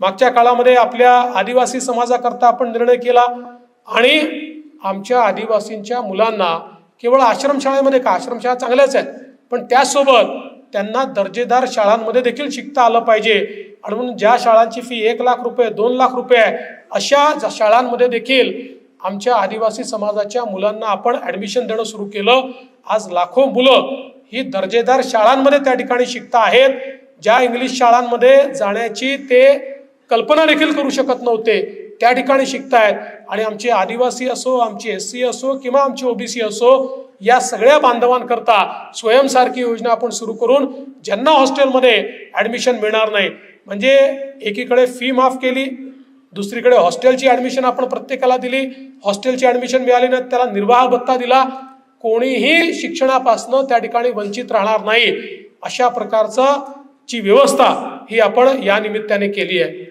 मागच्या काळामध्ये आपल्या आदिवासी समाजाकरता आपण निर्णय केला आणि आमच्या आदिवासींच्या मुलांना केवळ आश्रमशाळेमध्ये का? आश्रमशाळा चांगल्याच आहेत. पण त्याचसोबत त्यांना दर्जेदार शाळांमध्ये देखील शिकता आलं पाहिजे. आणि म्हणून ज्या शाळांची फी एक लाख रुपये दोन लाख रुपये आहे अशा शाळांमध्ये देखील आमच्या आदिवासी समाजाच्या मुलांना आपण ॲडमिशन देणं सुरू केलं. आज लाखो मुलं ही दर्जेदार शाळांमध्ये त्या ठिकाणी शिकता आहेत. ज्या इंग्लिश शाळांमध्ये जाण्याची ते कल्पना देखील करू शकत नव्हते. त्या ठिकाणी शिकतायत. आणि आमचे आदिवासी असो आमची एस सी असो किंवा आमची ओबीसी असो या सगळ्या बांधवांकरता स्वयंसारखी योजना आपण सुरू करून ज्यांना हॉस्टेलमध्ये ॲडमिशन मिळणार नाही. म्हणजे एकीकडे फी माफ केली दुसरीकडे हॉस्टेलची ॲडमिशन आपण प्रत्येकाला दिली. हॉस्टेलची ॲडमिशन मिळाली नाही त्याला निर्वाह भत्ता दिला. कोणीही शिक्षणापासनं त्या ठिकाणी वंचित राहणार नाही. अशा प्रकारचं ची व्यवस्था ही आपण या निमित्ताने केली आहे.